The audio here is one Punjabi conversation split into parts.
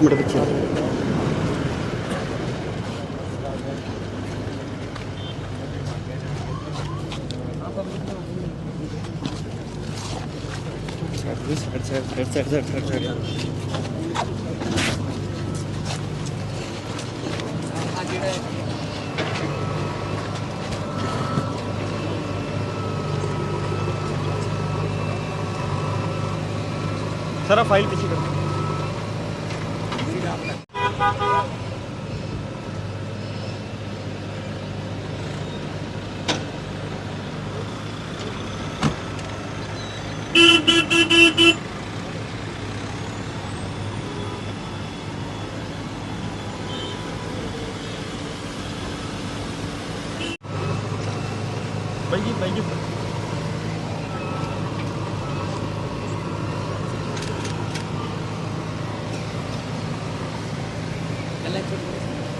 पूरा सारा फ़ाइल पीछे कर। Bấy nhiêu, bấy nhiêu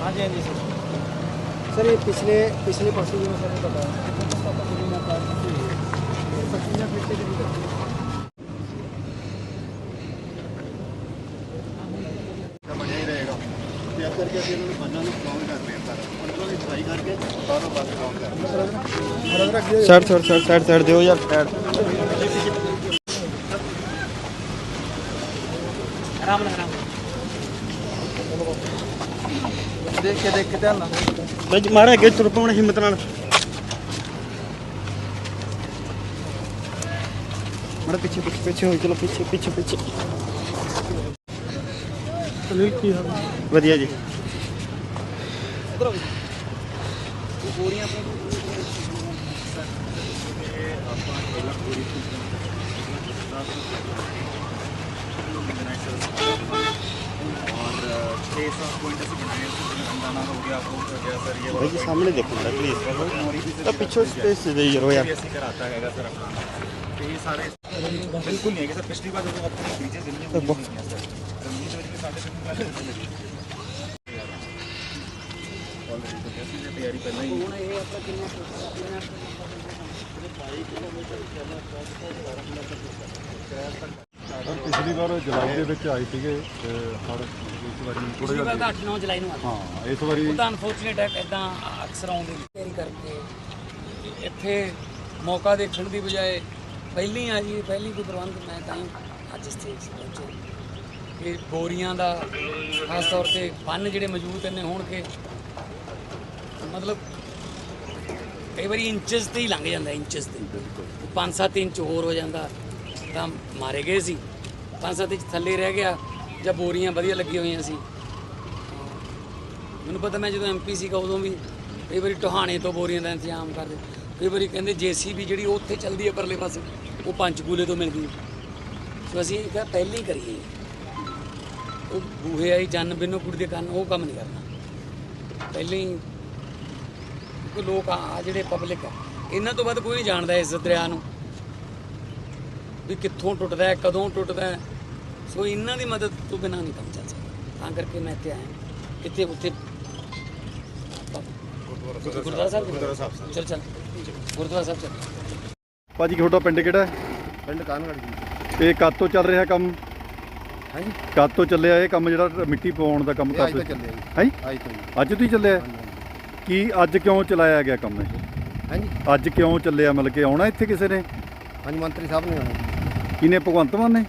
हाँ जी हाँ जी सर। सर ये पिछले पिछले परसों में सर बताया sir. Sir sir sir sir दो यार सर। आराम आराम। ਦੇਖ ਕੇ ਦੇਖ ਕੇ ਧਿਆਨ ਨਾਲ ਮੈਂ ਮਾਰਾ ਅੱਗੇ ਤੁਰ ਪਾਉਣਾ ਹਿੰਮਤ ਨਾਲ ਮਾੜਾ ਪਿੱਛੇ ਪਿੱਛੇ ਪਿੱਛੇ ਹੋਈ ਚਲੋ ਪਿੱਛੇ ਪਿੱਛੇ ਪਿੱਛੇ ਅਨਿਲ ਕੀ ਹਾਲ ਵਧੀਆ ਜੀ ਇਧਰ ਆਓ ਗੋਰੀਆਂ ਆਪਣੇ और छः सात पॉइंट ऐसे बनाए दाना हो गया अप्रूव हो गया सर ये भाई सामने देखो ना प्लीज़ अब पीछे स्पेस दे यार यार ऐसे कराता है सर अपना तो ये सारे बिल्कुल नहीं है सर पिछली बार जो आपको ब्रीजेस दिल्ली में नहीं है सर तैयारी करना ही है ਸਰ ਪਿਛਲੀ ਵਾਰ ਜੁਲਾਈ ਦੇ ਵਿੱਚ ਆਏ ਸੀਗੇ ਤੇ ਹਰ ਇਸ ਵਾਰੀ ਥੋੜਾ ਜਿਹਾ ਤਾਂ 8-9 ਜੁਲਾਈ ਨੂੰ ਆ ਹਾਂ ਇਸ ਵਾਰੀ ਉਹ ਤਾਂ ਅਨਫੋਰਚੂਨੇਟ ਹੈ ਇਦਾਂ ਅਕਸਰ ਆਉਂਦੇ ਨੇ। ਤਿਆਰੀ ਕਰਕੇ। ਇੱਥੇ ਮੌਕਾ ਦੇਖਣ ਦੀ ਬਜਾਏ ਪਹਿਲੀ ਆ ਜੀ ਪਹਿਲੀ ਕੋਈ ਪ੍ਰਬੰਧ ਮੈਂ ਤਾਂ ਹੀ ਅੱਜ ਸਟੇਜ ਪਹੁੰਚੇ। ਇਹ ਬੋਰੀਆਂ ਦਾ ਖਾਸ ਤੌਰ ਤੇ ਬੰਨ ਜਿਹੜੇ ਮੌਜੂਦ ਨੇ ਹੋਣਗੇ ਮਤਲਬ ਕਈ ਵਾਰੀ ਇੰਚਸ ਤੇ ਹੀ ਲੰਘ ਜਾਂਦਾ ਇੰਚਸ ਤੇ। 5-7 ਇੰਚ ਹੋਰ ਹੋ ਜਾਂਦਾ ਤਾਂ ਮਾਰੇ ਗਏ ਸੀ। 5-7 ਇੰਚ ਥੱਲੇ ਰਹਿ ਗਿਆ, ਜਾਂ ਬੋਰੀਆਂ ਵਧੀਆ ਲੱਗੀਆਂ ਹੋਈਆਂ ਸੀ। ਮੈਨੂੰ ਪਤਾ ਮੈਂ ਜਦੋਂ ਐਮਪੀ ਸੀਗਾ ਉਦੋਂ ਵੀ ਕਈ ਵਾਰੀ ਟੋਹਾਣੇ ਤੋਂ ਬੋਰੀਆਂ ਦਾ ਇੰਤਜ਼ਾਮ ਕਰਦੇ। ਕਈ ਵਾਰੀ ਕਹਿੰਦੇ ਜੀਸੀਬੀ ਜਿਹੜੀ ਉਹ ਉੱਥੇ ਚੱਲਦੀ ਹੈ ਪਰਲੇ ਪਾਸੇ, ਉਹ ਪੰਚਕੂਲੇ ਤੋਂ ਮਿਲਦੀ ਸੋ ਅਸੀਂ ਇਹ ਕਿਹਾ ਪਹਿਲਾਂ ਹੀ ਕਰੀਏ। ਉਹ ਬੂਹੇ ਆਈ ਜਨ ਬਿਨੋ ਕੁੜੀ ਦੇ ਕੰਨ, ਉਹ ਕੰਮ ਨਹੀਂ ਕਰਨਾ। ਪਹਿਲਾਂ ਹੀ ਕੋਈ ਲੋਕ ਆ ਆ ਜਿਹੜੇ ਪਬਲਿਕ ਆ, ਇਹਨਾਂ ਤੋਂ ਵੱਧ ਕੋਈ ਨਹੀਂ ਜਾਣਦਾ ਇਸ ਦਰਿਆ ਨੂੰ। ਵੀ ਕਿੱਥੋਂ ਟੁੱਟਦਾ ਹੈ ਕਦੋਂ ਟੁੱਟਦਾ ਹੈ। ਸੋ ਇਹਨਾਂ ਦੀ ਮਦਦ ਤੋਂ ਬਿਨਾਂ ਨਹੀਂ ਕੰਮ ਚੱਲ ਸਕਦਾ। ਤਾਂ ਕਰਕੇ ਮੈਂ ਇੱਥੇ ਆਇਆ। ਇੱਥੇ ਉੱਥੇ? ਗੁਰਦੁਆਰਾ ਸਾਹਿਬ ਗੁਰਦੁਆਰਾ ਸਾਹਿਬ। ਚਲ ਚਲ। ਗੁਰਦੁਆਰਾ ਸਾਹਿਬ ਚਲ। ਭਾਜੀ ਤੁਹਾਡਾ ਪਿੰਡ ਕਿਹੜਾ ਹੈ? ਪਿੰਡ ਕਾਨਗੜ ਜੀ। ਤੇ ਕਦ ਤੋਂ ਚੱਲ ਰਿਹਾ ਕੰਮ? ਹਾਂਜੀ। ਕਦ ਤੋਂ ਚੱਲਿਆ ਇਹ ਕੰਮ ਜਿਹੜਾ ਮਿੱਟੀ ਪਾਉਣ ਦਾ ਕੰਮ ਇਹ ਅੱਜ ਕਰਦੇ ਤੋਂ ਚੱਲਿਆ ਜੀ। ਹੈ? ਅੱਜ ਤੋਂ ਜੀ। ਅੱਜ ਤੋਂ ਹੀ ਚੱਲਿਆ? ਕੀ ਅੱਜ ਕਿਉਂ ਚਲਾਇਆ ਗਿਆ ਕੰਮ ਇਹ? ਹਾਂਜੀ। ਅੱਜ ਕਿਉਂ ਚੱਲਿਆ? ਮਤਲਬ ਕਿ ਆਉਣਾ ਇੱਥੇ ਕਿਸੇ ਨੇ? ਹਾਂਜੀ ਮੰਤਰੀ ਸਾਹਿਬ ਨੇ ਆਉਣਾ। ਕਿਨੇ ਭਗਵੰਤ ਮਾਨ ਨੇ?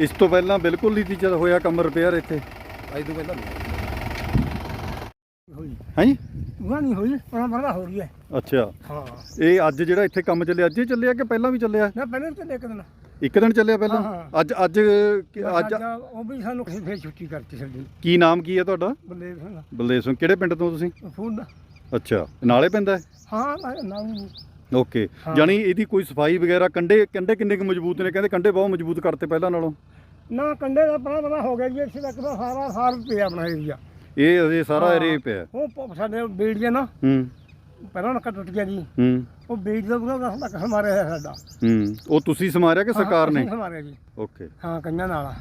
ਇਸ ਤੋਂ ਪਹਿਲਾਂ ਬਿਲਕੁਲ ਨਹੀਂ ਸੀ ਜਦ ਹੋਇਆ ਕੰਮ ਰਿਪੇਅਰ ਇੱਥੇ। ਅੱਜ ਤੋਂ ਪਹਿਲਾਂ ਹਾਂਜੀ ਉਹ ਨਹੀਂ ਹੋਈ ਪਰ ਮਰਦਾ ਹੋ ਰਹੀ ਹੈ ਅੱਛਾ। ਹਾਂ। ਇਹ ਅੱਜ ਜਿਹੜਾ ਇੱਥੇ ਕੰਮ ਚੱਲਿਆ ਅੱਜ ਹੀ ਚੱਲਿਆ ਕਿ ਪਹਿਲਾਂ ਵੀ ਚੱਲਿਆ? ਨਾ ਪਹਿਲਾਂ ਤੇ ਇੱਕ ਦਿਨ। ਇੱਕ ਦਿਨ ਚੱਲਿਆ ਪਹਿਲਾਂ? ਅੱਜ ਅੱਜ ਅੱਜ ਉਹ ਵੀ ਸਾਨੂੰ ਫੇਰ ਛੁੱਟੀ ਕਰਤੀ ਛੱਡੀ ਕੀ ਨਾਮ ਕੀ ਹੈ ਤੁਹਾਡਾ? ਬੱਲੇ ਬਲਦੇਵ ਸਿੰਘ। ਕਿਹੜੇ ਪਿੰਡ ਤੋਂ ਤੁਸੀਂ? ਫੋਨ। ਅੱਛਾ। ਨਾਲੇ ਪਿੰਡ ਹੈ? ਹਾਂ ਨਾ- ਓਕੇ। ਹਾਂ। ਜਾਨੀ ਇਹਦੀ ਕੋਈ ਸਫ਼ਾਈ ਵਗੈਰਾ ਕੰਡੇ ਕੰਡੇ ਕਿੰਨੇ ਕੁ ਮਜ਼ਬੂਤ ਨੇ? ਕਹਿੰਦੇ ਕੰਡੇ ਬਹੁਤ ਮਜ਼ਬੂਤ ਕਰਤੇ ਪਹਿਲਾਂ ਨਾਲੋਂ। ਨਾ ਕੰਡੇ ਦਾ ਬੜਾ ਬੜਾ ਹੋ ਗਿਆ ਜੀ ਇੱਥੇ ਤੱਕ ਤਾਂ ਸਾਰਾ ਸਾਲ ਪਿਆ ਆਪਣਾ ਏਰੀਆ ਇਹ ਅਜੇ ਸਾਰਾ ਹਾਂ। ਏਰੀਆ ਪਿਆ। ਉਹ ਪ- ਸਾਡੇ ਬੀੜ ਜੇ ਨਾ ਹੂੰ। ਪਹਿਲਾਂ ਨੱਕਾ ਟੁੱਟ ਗਿਆ ਜੀ। ਹੂੰ। ਉਹ ਬੀੜ ਦਾ ਪੂਰਾ ਨੱਕ ਹਮਾਰੇ ਸਾਡਾ। ਹੂੰ। ਉਹ ਤੁਸੀਂ ਸਮਾਰਿਆ ਕਿ ਸਰਕਾਰ ਨੇ? ਹਮਾਰੇ ਜੀ। ਓਕੇ। ਹਾਂ ਕੰਨਾਂ ਨਾਲ।